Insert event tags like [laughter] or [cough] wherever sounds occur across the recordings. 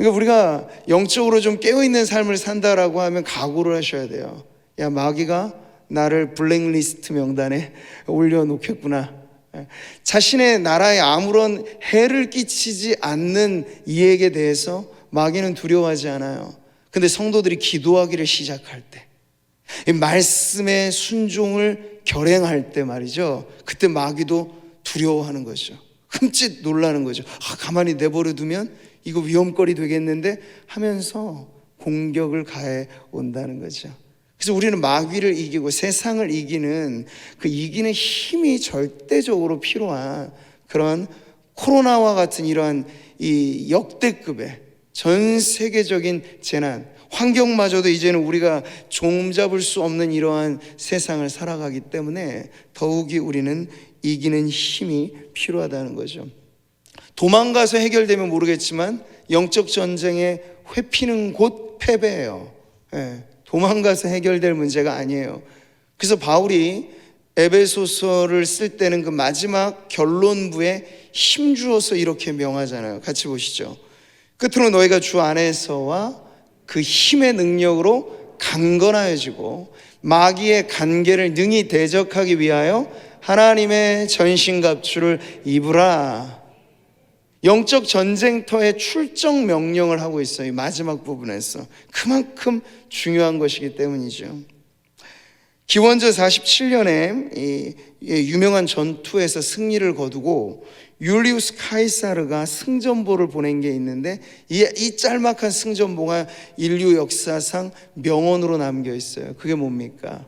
그러니까 우리가 영적으로 좀 깨어있는 삶을 산다라고 하면 각오를 하셔야 돼요. 야, 마귀가 나를 블랙리스트 명단에 [laughs] 올려놓겠구나. 자신의 나라에 아무런 해를 끼치지 않는 이에게 대해서 마귀는 두려워하지 않아요. 근데 성도들이 기도하기를 시작할 때, 이 말씀의 순종을 결행할 때 말이죠. 그때 마귀도 두려워하는 거죠. 흠칫 놀라는 거죠. 아, 가만히 내버려 두면 이거 위험거리 되겠는데 하면서 공격을 가해 온다는 거죠. 그래서 우리는 마귀를 이기고 세상을 이기는 그 이기는 힘이 절대적으로 필요한 그런 코로나와 같은 이러한 이 역대급의 전 세계적인 재난, 환경마저도 이제는 우리가 종잡을 수 없는 이러한 세상을 살아가기 때문에 더욱이 우리는 이기는 힘이 필요하다는 거죠. 도망가서 해결되면 모르겠지만 영적 전쟁에 회피는 곧 패배예요. 예, 도망가서 해결될 문제가 아니에요. 그래서 바울이 에베소서를 쓸 때는 그 마지막 결론부에 힘주어서 이렇게 명하잖아요. 같이 보시죠. 끝으로 너희가 주 안에서와 그 힘의 능력으로 강건하여지고 마귀의 간계를 능히 대적하기 위하여 하나님의 전신갑주를 입으라. 영적 전쟁터에 출정 명령을 하고 있어요. 이 마지막 부분에서. 그만큼 중요한 것이기 때문이죠. 기원전 47년에 이 유명한 전투에서 승리를 거두고 율리우스 카이사르가 승전보를 보낸 게 있는데 이, 이 짤막한 승전보가 인류 역사상 명언으로 남겨 있어요. 그게 뭡니까?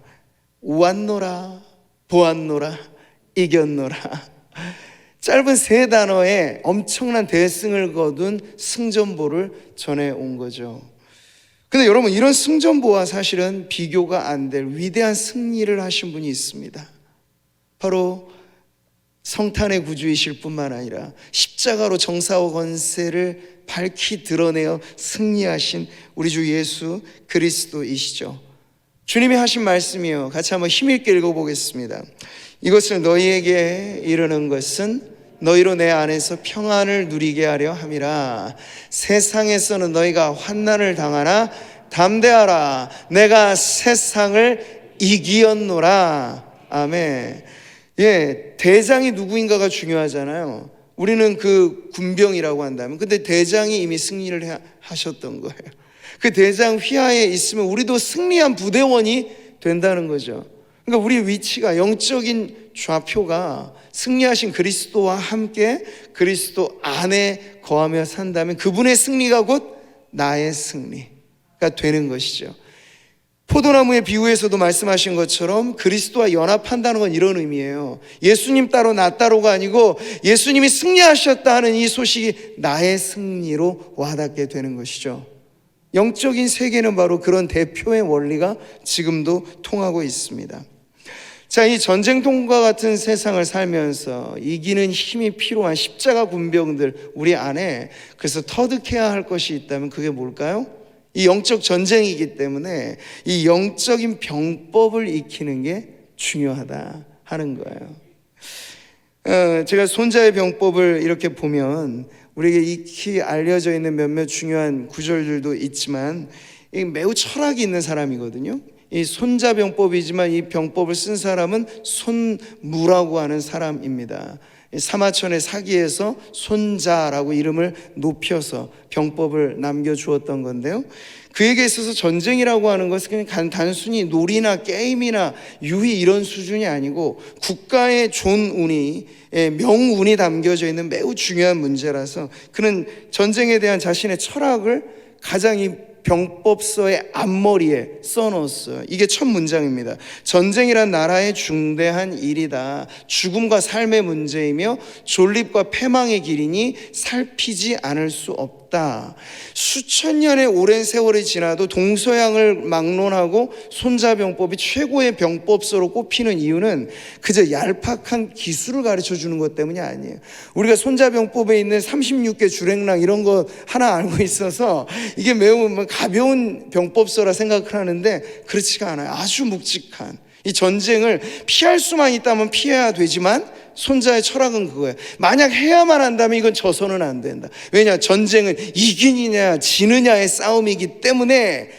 우았노라, 보았노라, 이겼노라. 짧은 세 단어에 엄청난 대승을 거둔 승전보를 전해 온 거죠. 근데 여러분 이런 승전보와 사실은 비교가 안 될 위대한 승리를 하신 분이 있습니다. 바로 성탄의 구주이실 뿐만 아니라 십자가로 정사와 권세를 밝히 드러내어 승리하신 우리 주 예수 그리스도이시죠. 주님이 하신 말씀이요. 같이 한번 힘있게 읽어보겠습니다. 이것을 너희에게 이르는 것은 너희로 내 안에서 평안을 누리게 하려 함이라. 세상에서는 너희가 환난을 당하나 담대하라. 내가 세상을 이기었노라. 아멘. 예, 대장이 누구인가가 중요하잖아요. 우리는 그 군병이라고 한다면, 근데 대장이 이미 승리를 해- 하셨던 거예요. 그 대장 휘하에 있으면 우리도 승리한 부대원이 된다는 거죠. 그러니까 우리 위치가 영적인 좌표가 승리하신 그리스도와 함께 그리스도 안에 거하며 산다면 그분의 승리가 곧 나의 승리가 되는 것이죠. 포도나무의 비유에서도 말씀하신 것처럼 그리스도와 연합한다는 건 이런 의미예요. 예수님 따로 나 따로가 아니고 예수님이 승리하셨다 하는 이 소식이 나의 승리로 와닿게 되는 것이죠. 영적인 세계는 바로 그런 대표의 원리가 지금도 통하고 있습니다. 자, 이 전쟁통과 같은 세상을 살면서 이기는 힘이 필요한 십자가 군병들 우리 안에 그래서 터득해야 할 것이 있다면 그게 뭘까요? 이 영적 전쟁이기 때문에 이 영적인 병법을 익히는 게 중요하다 하는 거예요. 어, 제가 손자의 병법을 이렇게 보면 우리에게 익히 알려져 있는 몇몇 중요한 구절들도 있지만 이 매우 철학이 있는 사람이거든요. 이 손자병법이지만 이 병법을 쓴 사람은 손무라고 하는 사람입니다. 이 사마천의 사기에서 손자라고 이름을 높여서 병법을 남겨주었던 건데요. 그에게 있어서 전쟁이라고 하는 것은 그냥 단- 단순히 놀이나 게임이나 유희 이런 수준이 아니고 국가의 존운이 예, 명운이 담겨져 있는 매우 중요한 문제라서 그는 전쟁에 대한 자신의 철학을 가장 이 병법서의 앞머리에 써놓았어요. 이게 첫 문장입니다. 전쟁이란 나라의 중대한 일이다. 죽음과 삶의 문제이며 존립과 패망의 길이니 살피지 않을 수 없다. 수천 년의 오랜 세월이 지나도 동서양을 막론하고 손자병법이 최고의 병법서로 꼽히는 이유는 그저 얄팍한 기술을 가르쳐 주는 것 때문이 아니에요. 우리가 손자병법에 있는 36개 주랭랑 이런 거 하나 알고 있어서 이게 매우 뭐 가벼운 병법서라 생각을 하는데 그렇지가 않아요. 아주 묵직한 이 전쟁을 피할 수만 있다면 피해야 되지만 손자의 철학은 그거예요. 만약 해야만 한다면 이건 져서는 안 된다. 왜냐? 전쟁은 이기느냐, 지느냐의 싸움이기 때문에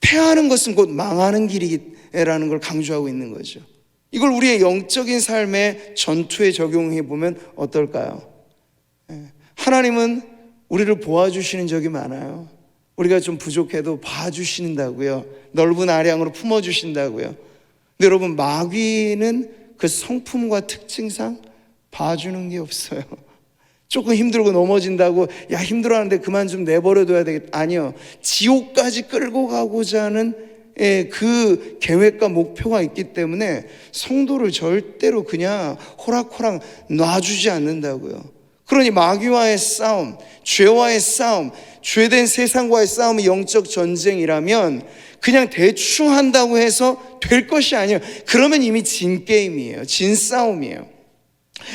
패하는 것은 곧 망하는 길이라는 걸 강조하고 있는 거죠. 이걸 우리의 영적인 삶의 전투에 적용해 보면 어떨까요? 예. 하나님은 우리를 보아주시는 적이 많아요. 우리가 좀 부족해도 봐주신다고요. 넓은 아량으로 품어주신다고요. 근데 여러분, 마귀는 그 성품과 특징상 봐주는 게 없어요. [laughs] 조금 힘들고 넘어진다고, 야, 힘들어하는데 그만 좀 내버려둬야 되겠다. 아니요. 지옥까지 끌고 가고자 하는 예, 그 계획과 목표가 있기 때문에 성도를 절대로 그냥 호락호락 놔주지 않는다고요. 그러니 마귀와의 싸움, 죄와의 싸움, 죄된 세상과의 싸움이 영적 전쟁이라면 그냥 대충 한다고 해서 될 것이 아니에요. 그러면 이미 진 게임이에요. 진 싸움이에요.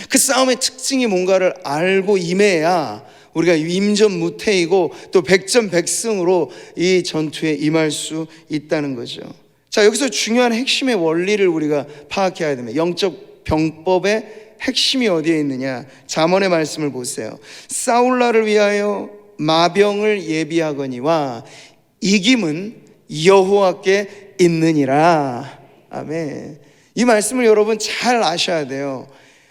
그 싸움의 특징이 뭔가를 알고 임해야 우리가 임전무태이고 또 백전백승으로 이 전투에 임할 수 있다는 거죠. 자, 여기서 중요한 핵심의 원리를 우리가 파악해야 됩니다. 영적 병법의 핵심이 어디에 있느냐? 잠언의 말씀을 보세요. 사울라를 위하여 마병을 예비하거니와 이김은 여호와께 있느니라. 아멘. 이 말씀을 여러분 잘 아셔야 돼요.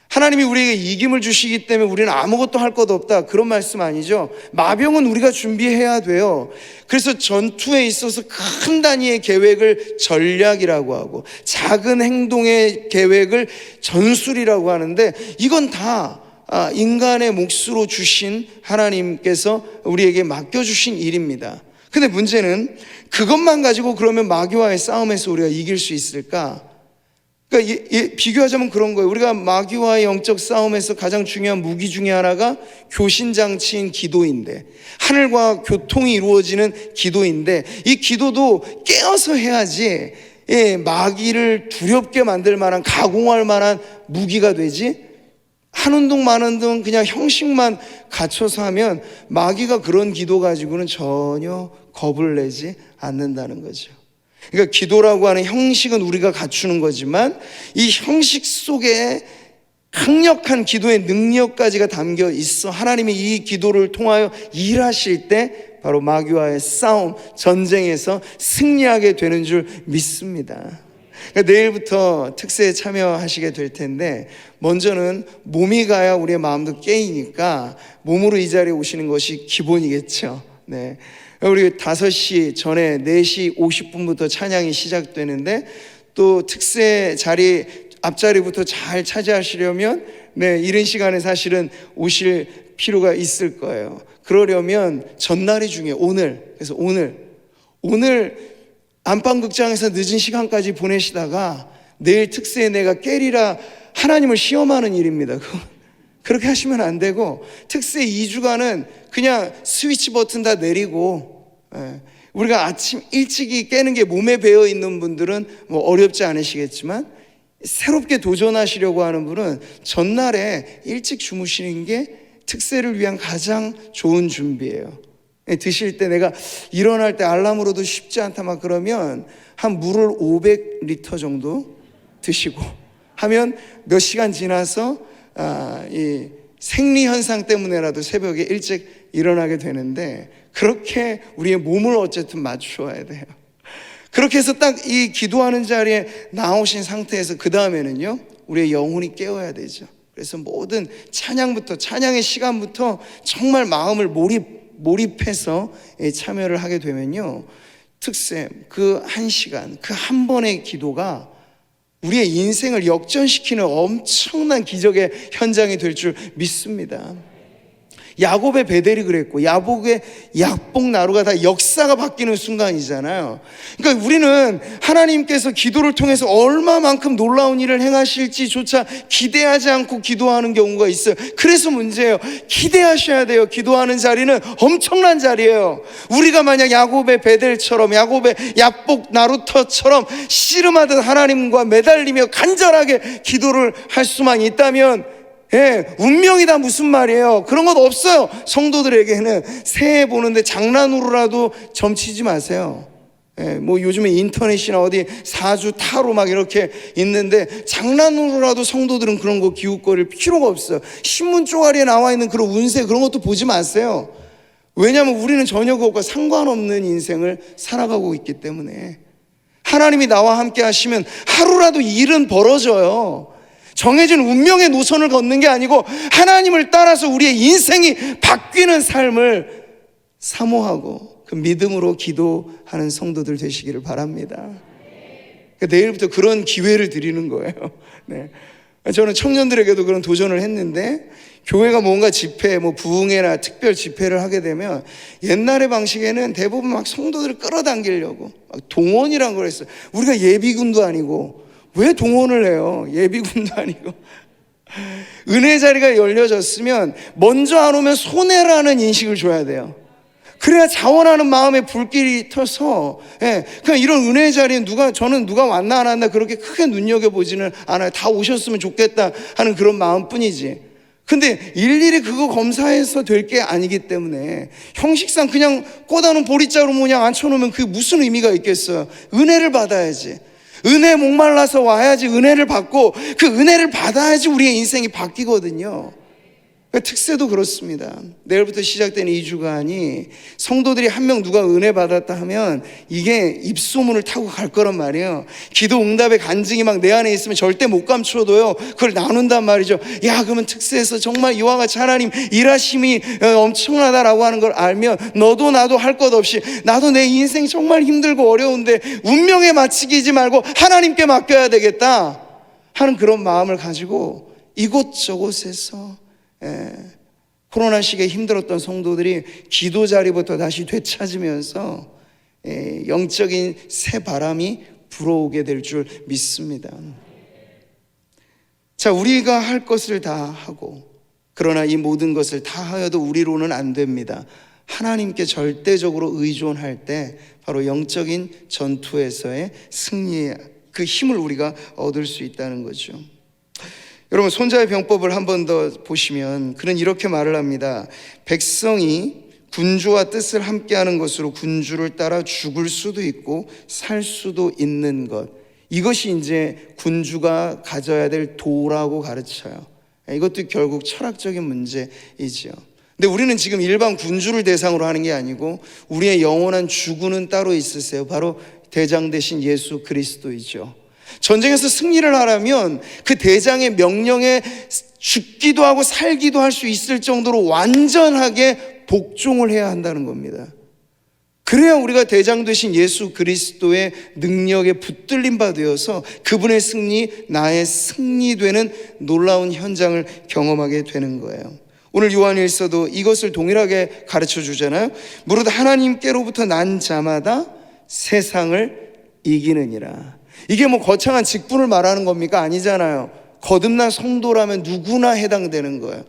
하나님이 우리에게 이김을 주시기 때문에 우리는 아무것도 할 것 없다. 그런 말씀 아니죠. 마병은 우리가 준비해야 돼요. 그래서 전투에 있어서 큰 단위의 계획을 전략이라고 하고 작은 행동의 계획을 전술이라고 하는데 이건 다 아, 인간의 몫으로 주신 하나님께서 우리에게 맡겨주신 일입니다. 근데 문제는 그것만 가지고 그러면 마귀와의 싸움에서 우리가 이길 수 있을까? 그러니까 이- 이- 비교하자면 그런 거예요. 우리가 마귀와의 영적 싸움에서 가장 중요한 무기 중에 하나가 교신 장치인 기도인데 하늘과 교통이 이루어지는 기도인데 이 기도도 깨어서 해야지 예, 마귀를 두렵게 만들 만한 가공할 만한 무기가 되지 하는 둥 마는 둥 그냥 형식만 갖춰서 하면 마귀가 그런 기도 가지고는 전혀 겁을 내지 않는다는 거죠. 그러니까 기도라고 하는 형식은 우리가 갖추는 거지만 이 형식 속에 강력한 기도의 능력까지가 담겨 있어 하나님이 이 기도를 통하여 일하실 때 바로 마귀와의 싸움, 전쟁에서 승리하게 되는 줄 믿습니다. 그러니까 내일부터 특세에 참여하시게 될 텐데 먼저는 몸이 가야 우리의 마음도 깨이니까 몸으로 이 자리에 오시는 것이 기본이겠죠. 네. 우리 5시 전에 4시 50분부터 찬양이 시작되는데 또 특세 자리 앞자리부터 잘 차지하시려면 네, 이른 시간에 사실은 오실 필요가 있을 거예요. 그러려면 전날이 중요해요. 오늘. 그래서 오늘 오늘 안방극장에서 늦은 시간까지 보내시다가 내일 특세에 내가 깨리라 하나님을 시험하는 일입니다. 그렇게 하시면 안 되고 특세 2주간은 그냥 스위치 버튼 다 내리고 예, 우리가 아침 일찍이 깨는 게 몸에 배어 있는 분들은 뭐 어렵지 않으시겠지만 새롭게 도전하시려고 하는 분은 전날에 일찍 주무시는 게 특세를 위한 가장 좋은 준비예요. 예, 드실 때 내가 일어날 때 알람으로도 쉽지 않다 막 그러면 한 물을 500리터 정도 드시고 하면 몇 시간 지나서 아, 이 생리 현상 때문에라도 새벽에 일찍 일어나게 되는데 그렇게 우리의 몸을 어쨌든 맞추어야 돼요. 그렇게 해서 딱 이 기도하는 자리에 나오신 상태에서 그 다음에는요 우리의 영혼이 깨어야 되죠. 그래서 모든 찬양부터 찬양의 시간부터 정말 마음을 몰입 몰입해서 예, 참여를 하게 되면요 특세 그한 시간 그 한 번의 기도가 우리의 인생을 역전시키는 엄청난 기적의 현장이 될 줄 믿습니다. 야곱의 베델이 그랬고 야복의 약복 나루가 다 역사가 바뀌는 순간이잖아요. 그러니까 우리는 하나님께서 기도를 통해서 얼마만큼 놀라운 일을 행하실지조차 기대하지 않고 기도하는 경우가 있어요. 그래서 문제예요. 기대하셔야 돼요. 기도하는 자리는 엄청난 자리예요. 우리가 만약 야곱의 베델처럼 야곱의 약복 나루터처럼 씨름하듯 하나님과 매달리며 간절하게 기도를 할 수만 있다면 예, 운명이다 무슨 말이에요? 그런 것 없어요. 성도들에게는 새해 보는데 장난으로라도 점치지 마세요. 예, 뭐 요즘에 인터넷이나 어디 사주 타로 막 이렇게 있는데 장난으로라도 성도들은 그런 거 기웃거릴 필요가 없어요. 신문 쪼가리에 나와 있는 그런 운세 그런 것도 보지 마세요. 왜냐하면 우리는 전혀 그것과 상관없는 인생을 살아가고 있기 때문에 하나님이 나와 함께 하시면 하루라도 일은 벌어져요. 정해진 운명의 노선을 걷는 게 아니고 하나님을 따라서 우리의 인생이 바뀌는 삶을 사모하고 그 믿음으로 기도하는 성도들 되시기를 바랍니다. 그러니까 내일부터 그런 기회를 드리는 거예요. [laughs] 네. 저는 청년들에게도 그런 도전을 했는데 교회가 뭔가 집회, 뭐 부흥회나 특별 집회를 하게 되면 옛날의 방식에는 대부분 막 성도들을 끌어당기려고 막 동원이란 걸 했어요. 우리가 예비군도 아니고 왜 동원을 해요? 예비군도 아니고 은혜 자리가 열려졌으면 먼저 안 오면 손해라는 인식을 줘야 돼요. 그래야 자원하는 마음에 불길이 터서, 예, 그냥 이런 은혜 자리에 누가, 저는 누가 왔나 안 왔나 그렇게 크게 눈여겨보지는 않아요. 다 오셨으면 좋겠다 하는 그런 마음 뿐이지. 근데 일일이 그거 검사해서 될 게 아니기 때문에 형식상 그냥 꽂아놓은 보리자루 모양 앉혀놓으면 그게 무슨 의미가 있겠어요? 은혜를 받아야지. 은혜 목말라서 와야지 은혜를 받고 그 은혜를 받아야지 우리의 인생이 바뀌거든요. 그 특세도 그렇습니다. 내일부터 시작되는 이 주간이 성도들이 한 명 누가 은혜 받았다 하면 이게 입소문을 타고 갈 거란 말이에요. 기도 응답의 간증이 막 내 안에 있으면 절대 못 감춰도요. 그걸 나눈단 말이죠. 야, 그러면 특세에서 정말 이와 같이 하나님 일하심이 어, 엄청나다라고 하는 걸 알면 너도 나도 할 것 없이 나도 내 인생 정말 힘들고 어려운데 운명에 맞추기지 말고 하나님께 맡겨야 되겠다 하는 그런 마음을 가지고 이곳저곳에서 예, 코로나 시기에 힘들었던 성도들이 기도 자리부터 다시 되찾으면서 예, 영적인 새 바람이 불어오게 될 줄 믿습니다. 자, 우리가 할 것을 다 하고 그러나 이 모든 것을 다 하여도 우리로는 안 됩니다. 하나님께 절대적으로 의존할 때 바로 영적인 전투에서의 승리 그 힘을 우리가 얻을 수 있다는 거죠. 여러분 손자의 병법을 한 번 더 보시면 그는 이렇게 말을 합니다. 백성이 군주와 뜻을 함께하는 것으로 군주를 따라 죽을 수도 있고 살 수도 있는 것. 이것이 이제 군주가 가져야 될 도라고 가르쳐요. 이것도 결국 철학적인 문제이지요. 근데 우리는 지금 일반 군주를 대상으로 하는 게 아니고 우리의 영원한 주군은 따로 있으세요. 바로 대장 대신 예수 그리스도이죠. 전쟁에서 승리를 하려면 그 대장의 명령에 죽기도 하고 살기도 할 수 있을 정도로 완전하게 복종을 해야 한다는 겁니다. 그래야 우리가 대장 되신 예수 그리스도의 능력에 붙들림 바 되어서 그분의 승리, 나의 승리 되는 놀라운 현장을 경험하게 되는 거예요. 오늘 요한일서도 이것을 동일하게 가르쳐 주잖아요. 무릇 하나님께로부터 난 자마다 세상을 이기느니라. 이게 뭐 거창한 직분을 말하는 겁니까? 아니잖아요. 거듭난 성도라면 누구나 해당되는 거예요.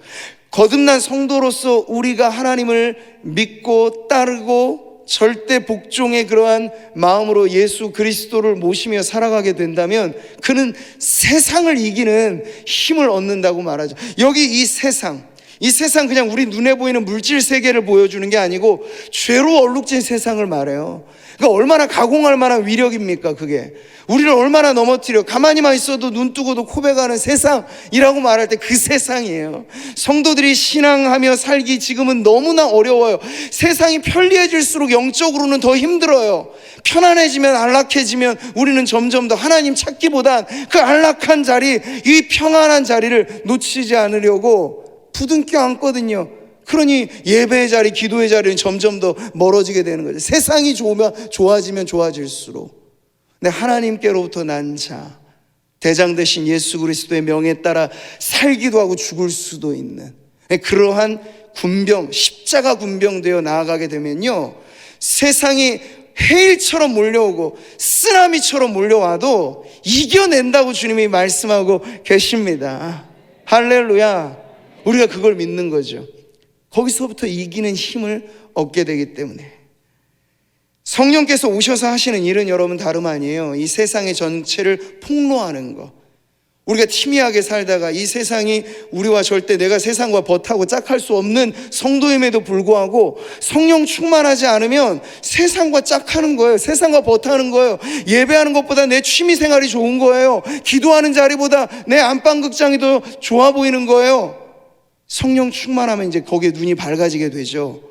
거듭난 성도로서 우리가 하나님을 믿고 따르고 절대 복종의 그러한 마음으로 예수 그리스도를 모시며 살아가게 된다면 그는 세상을 이기는 힘을 얻는다고 말하죠. 여기 이 세상, 이 세상 그냥 우리 눈에 보이는 물질 세계를 보여주는 게 아니고 죄로 얼룩진 세상을 말해요. 그러니까 얼마나 가공할 만한 위력입니까, 그게. 우리를 얼마나 넘어뜨려. 가만히만 있어도 눈 뜨고도 코베가는 세상이라고 말할 때 그 세상이에요. 성도들이 신앙하며 살기 지금은 너무나 어려워요. 세상이 편리해질수록 영적으로는 더 힘들어요. 편안해지면 안락해지면 우리는 점점 더 하나님 찾기보단 그 안락한 자리, 이 평안한 자리를 놓치지 않으려고 부둥켜 안거든요. 그러니 예배의 자리, 기도의 자리는 점점 더 멀어지게 되는 거죠. 세상이 좋으면 좋아지면 좋아질수록. 근데 하나님께로부터 난 자, 대장 대신 예수 그리스도의 명에 따라 살기도 하고 죽을 수도 있는 그러한 군병, 십자가 군병되어 나아가게 되면요. 세상이 해일처럼 몰려오고 쓰나미처럼 몰려와도 이겨낸다고 주님이 말씀하고 계십니다. 할렐루야. 우리가 그걸 믿는 거죠. 거기서부터 이기는 힘을 얻게 되기 때문에. 성령께서 오셔서 하시는 일은 여러분 다름 아니에요. 이 세상의 전체를 폭로하는 거. 우리가 희미하게 살다가 이 세상이 우리와 절대 내가 세상과 버타고 짝할 수 없는 성도임에도 불구하고 성령 충만하지 않으면 세상과 짝하는 거예요. 세상과 버타는 거예요. 예배하는 것보다 내 취미 생활이 좋은 거예요. 기도하는 자리보다 내 안방극장이 더 좋아 보이는 거예요. 성령 충만하면 이제 거기에 눈이 밝아지게 되죠.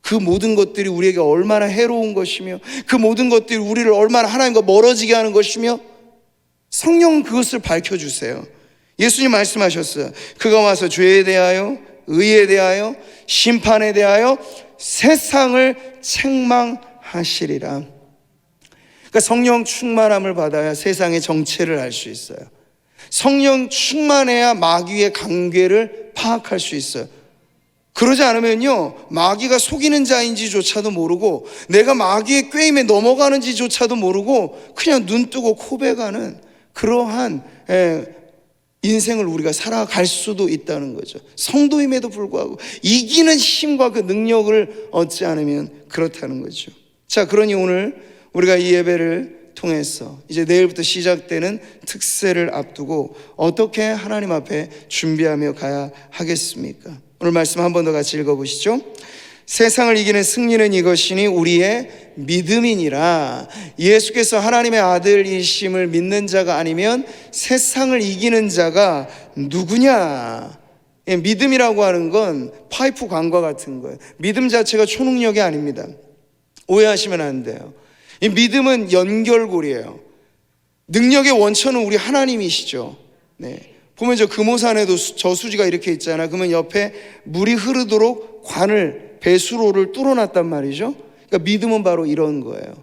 그 모든 것들이 우리에게 얼마나 해로운 것이며 그 모든 것들이 우리를 얼마나 하나님과 멀어지게 하는 것이며 성령 그것을 밝혀주세요. 예수님 말씀하셨어요. 그가 와서 죄에 대하여, 의에 대하여, 심판에 대하여 세상을 책망하시리라. 그러니까 성령 충만함을 받아야 세상의 정체를 알 수 있어요. 성령 충만해야 마귀의 관계를 파악할 수 있어요. 그러지 않으면요, 마귀가 속이는 자인지조차도 모르고, 내가 마귀의 꾀임에 넘어가는지조차도 모르고, 그냥 눈 뜨고 코베가는 그러한 예, 인생을 우리가 살아갈 수도 있다는 거죠. 성도임에도 불구하고 이기는 힘과 그 능력을 얻지 않으면 그렇다는 거죠. 자, 그러니 오늘 우리가 이 예배를 통해서 이제 내일부터 시작되는 특세를 앞두고 어떻게 하나님 앞에 준비하며 가야 하겠습니까? 오늘 말씀 한 번 더 같이 읽어보시죠. 세상을 이기는 승리는 이것이니 우리의 믿음이니라. 예수께서 하나님의 아들이심을 믿는 자가 아니면 세상을 이기는 자가 누구냐? 예, 믿음이라고 하는 건 파이프 관과 같은 거예요. 믿음 자체가 초능력이 아닙니다. 오해하시면 안 돼요. 이 믿음은 연결고리예요. 능력의 원천은 우리 하나님이시죠. 네. 보면 저 금오산에도 수- 저수지가 이렇게 있잖아. 그러면 옆에 물이 흐르도록 관을 배수로를 뚫어놨단 말이죠. 그러니까 믿음은 바로 이런 거예요.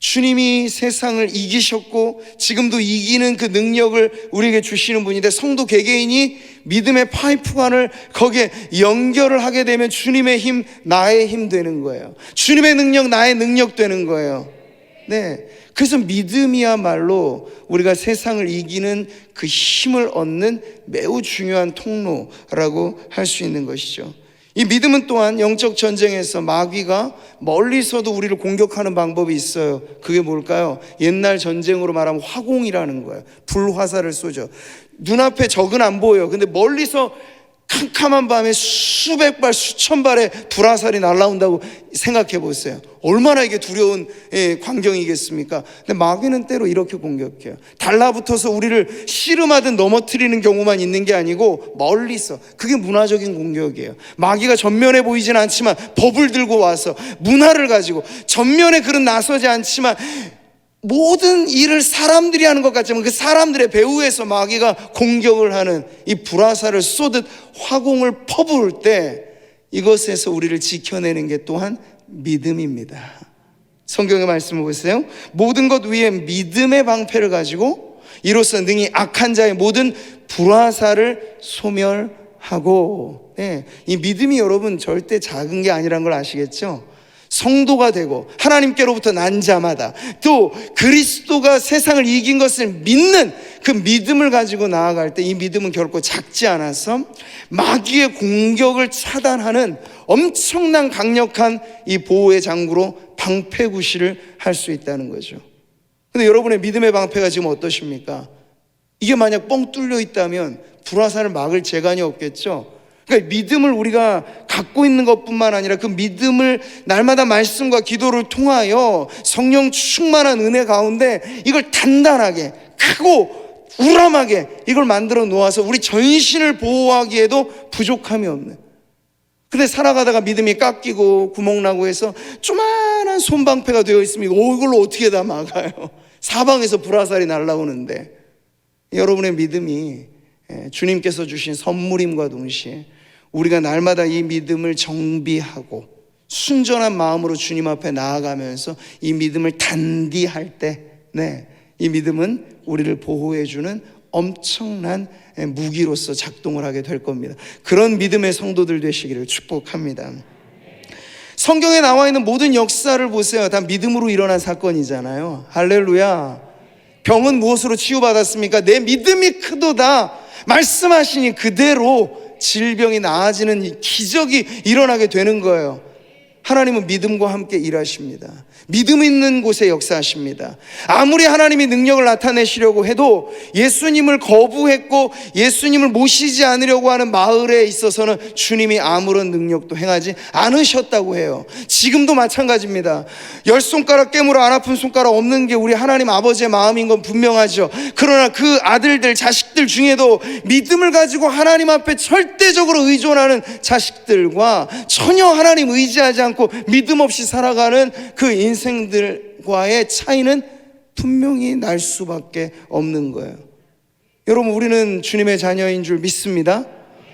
주님이 세상을 이기셨고 지금도 이기는 그 능력을 우리에게 주시는 분인데 성도 개개인이 믿음의 파이프관을 거기에 연결을 하게 되면 주님의 힘 나의 힘 되는 거예요. 주님의 능력 나의 능력 되는 거예요. 네. 그래서 믿음이야말로 우리가 세상을 이기는 그 힘을 얻는 매우 중요한 통로라고 할 수 있는 것이죠. 이 믿음은 또한 영적 전쟁에서 마귀가 멀리서도 우리를 공격하는 방법이 있어요. 그게 뭘까요? 옛날 전쟁으로 말하면 화공이라는 거예요. 불화살을 쏘죠. 눈앞에 적은 안 보여요. 근데 멀리서 캄캄한 밤에 수백 발, 수천 발의 불화살이 날라온다고 생각해 보세요. 얼마나 이게 두려운 예, 광경이겠습니까? 근데 마귀는 때로 이렇게 공격해요. 달라붙어서 우리를 씨름하듯 넘어뜨리는 경우만 있는 게 아니고 멀리서 그게 문화적인 공격이에요. 마귀가 전면에 보이진 않지만 법을 들고 와서 문화를 가지고 전면에 그런 나서지 않지만 모든 일을 사람들이 하는 것 같지만 그 사람들의 배후에서 마귀가 공격을 하는 이 불화살을 쏘듯 화공을 퍼부을 때 이것에서 우리를 지켜내는 게 또한 믿음입니다. 성경의 말씀을 보세요. 모든 것 위에 믿음의 방패를 가지고 이로써 능히 악한 자의 모든 불화살을 소멸하고 네, 이 믿음이 여러분 절대 작은 게 아니란 걸 아시겠죠? 성도가 되고 하나님께로부터 난 자마다 또 그리스도가 세상을 이긴 것을 믿는 그 믿음을 가지고 나아갈 때 이 믿음은 결코 작지 않아서 마귀의 공격을 차단하는 엄청난 강력한 이 보호의 장구로 방패구시를 할수 있다는 거죠. 근데 여러분의 믿음의 방패가 지금 어떠십니까? 이게 만약 뻥 뚫려 있다면 불화살을 막을 재간이 없겠죠. 그러니까 믿음을 우리가 갖고 있는 것뿐만 아니라 그 믿음을 날마다 말씀과 기도를 통하여 성령 충만한 은혜 가운데 이걸 단단하게 크고 우람하게 이걸 만들어 놓아서 우리 전신을 보호하기에도 부족함이 없는. 근데 살아가다가 믿음이 깎이고 구멍나고 해서 조만한 손방패가 되어 있으면 이걸로 어떻게 다 막아요? 사방에서 불화살이 날라오는데 여러분의 믿음이 예, 주님께서 주신 선물임과 동시에 우리가 날마다 이 믿음을 정비하고 순전한 마음으로 주님 앞에 나아가면서 이 믿음을 단디할 때, 네, 이 믿음은 우리를 보호해주는 엄청난 예, 무기로서 작동을 하게 될 겁니다. 그런 믿음의 성도들 되시기를 축복합니다. 성경에 나와 있는 모든 역사를 보세요. 다 믿음으로 일어난 사건이잖아요. 할렐루야. 병은 무엇으로 치유받았습니까? 내 믿음이 크도다. 말씀하시니 그대로 질병이 나아지는 이 기적이 일어나게 되는 거예요. 하나님은 믿음과 함께 일하십니다. 믿음 있는 곳에 역사하십니다. 아무리 하나님이 능력을 나타내시려고 해도 예수님을 거부했고 예수님을 모시지 않으려고 하는 마을에 있어서는 주님이 아무런 능력도 행하지 않으셨다고 해요. 지금도 마찬가지입니다. 열 손가락 깨물어 안 아픈 손가락 없는 게 우리 하나님 아버지의 마음인 건 분명하죠. 그러나 그 아들들, 자식들 중에도 믿음을 가지고 하나님 앞에 절대적으로 의존하는 자식들과 전혀 하나님 의지하지 않고 믿음 없이 살아가는 그 인생들과의 차이는 분명히 날 수밖에 없는 거예요. 여러분, 우리는 주님의 자녀인 줄 믿습니다.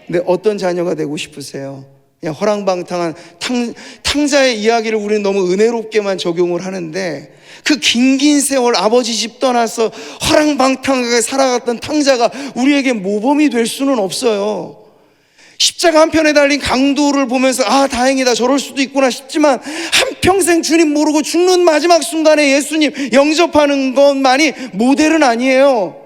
근데 어떤 자녀가 되고 싶으세요? 그냥 허랑방탕한 탕, 탕자의 이야기를 우리는 너무 은혜롭게만 적용을 하는데 그 긴긴 세월 아버지 집 떠나서 허랑방탕하게 살아갔던 탕자가 우리에게 모범이 될 수는 없어요. 십자가 한편에 달린 강도를 보면서 아 다행이다. 저럴 수도 있구나 싶지만 한평생 주님 모르고 죽는 마지막 순간에 예수님 영접하는 것만이 모델은 아니에요.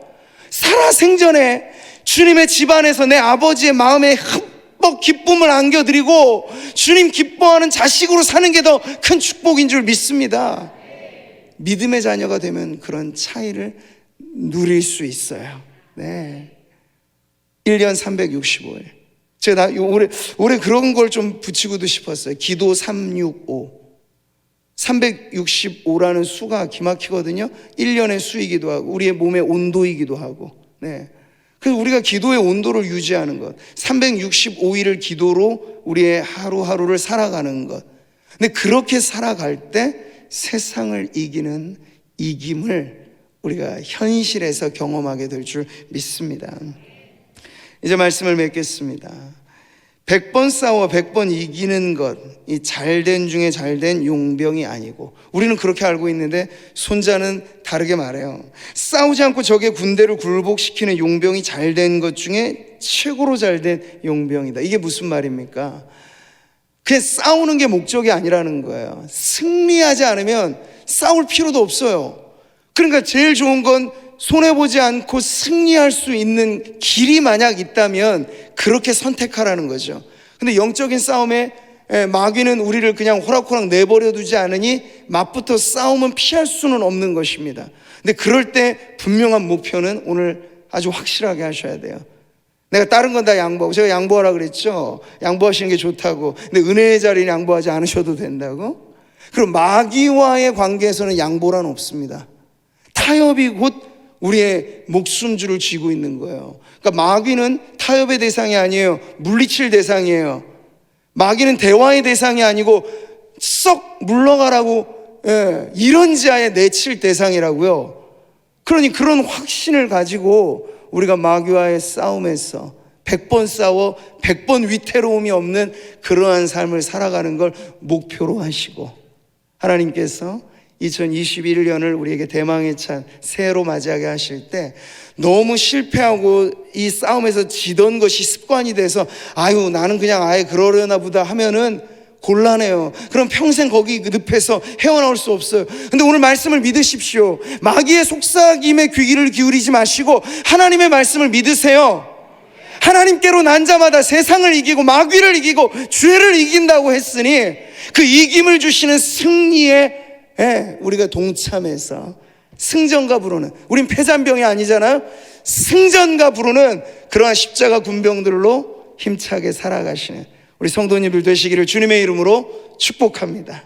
살아생전에 주님의 집안에서 내 아버지의 마음에 흠뻑 기쁨을 안겨드리고 주님 기뻐하는 자식으로 사는 게 더 큰 축복인 줄 믿습니다. 믿음의 자녀가 되면 그런 차이를 누릴 수 있어요. 네. 1년 365일 제가 나 올해, 올해 그런 걸 좀 붙이고도 싶었어요. 기도 365. 365라는 수가 기막히거든요. 1년의 수이기도 하고, 우리의 몸의 온도이기도 하고. 네. 그래서 우리가 기도의 온도를 유지하는 것. 365일을 기도로 우리의 하루하루를 살아가는 것. 근데 그렇게 살아갈 때 세상을 이기는 이김을 우리가 현실에서 경험하게 될 줄 믿습니다. 이제 말씀을 맺겠습니다. 100번 싸워 100번 이기는 것, 이 잘된 중에 잘된 용병이 아니고, 우리는 그렇게 알고 있는데, 손자는 다르게 말해요. 싸우지 않고 적의 군대를 굴복시키는 용병이 잘된 것 중에 최고로 잘된 용병이다. 이게 무슨 말입니까? 그냥 싸우는 게 목적이 아니라는 거예요. 승리하지 않으면 싸울 필요도 없어요. 그러니까 제일 좋은 건 손해보지 않고 승리할 수 있는 길이 만약 있다면 그렇게 선택하라는 거죠. 근데 영적인 싸움에 예, 마귀는 우리를 그냥 호락호락 내버려 두지 않으니 맞부터 싸움은 피할 수는 없는 것입니다. 근데 그럴 때 분명한 목표는 오늘 아주 확실하게 하셔야 돼요. 내가 다른 건 다 양보하고 제가 양보하라 그랬죠. 양보하시는 게 좋다고. 근데 은혜의 자리는 양보하지 않으셔도 된다고. 그럼 마귀와의 관계에서는 양보란 없습니다. 타협이 곧 우리의 목숨줄을 쥐고 있는 거예요. 그러니까 마귀는 타협의 대상이 아니에요. 물리칠 대상이에요. 마귀는 대화의 대상이 아니고 썩 물러가라고 예, 이런 지하에 내칠 대상이라고요. 그러니 그런 확신을 가지고 우리가 마귀와의 싸움에서 100번 싸워 100번 위태로움이 없는 그러한 삶을 살아가는 걸 목표로 하시고 하나님께서 2021년을 우리에게 대망의 찬 새해로 맞이하게 하실 때 너무 실패하고 이 싸움에서 지던 것이 습관이 돼서 아유 나는 그냥 아예 그러려나 보다 하면은 곤란해요. 그럼 평생 거기 그 늪에서 헤어나올 수 없어요. 근데 오늘 말씀을 믿으십시오. 마귀의 속삭임에 귀를 기울이지 마시고 하나님의 말씀을 믿으세요. 하나님께로 난 자마다 세상을 이기고 마귀를 이기고 죄를 이긴다고 했으니 그 이김을 주시는 승리에 예, 우리가 동참해서 승전가 부르는 우린 패잔병이 아니잖아요. 승전가 부르는 그러한 십자가 군병들로 힘차게 살아가시는 우리 성도님들 되시기를 주님의 이름으로 축복합니다.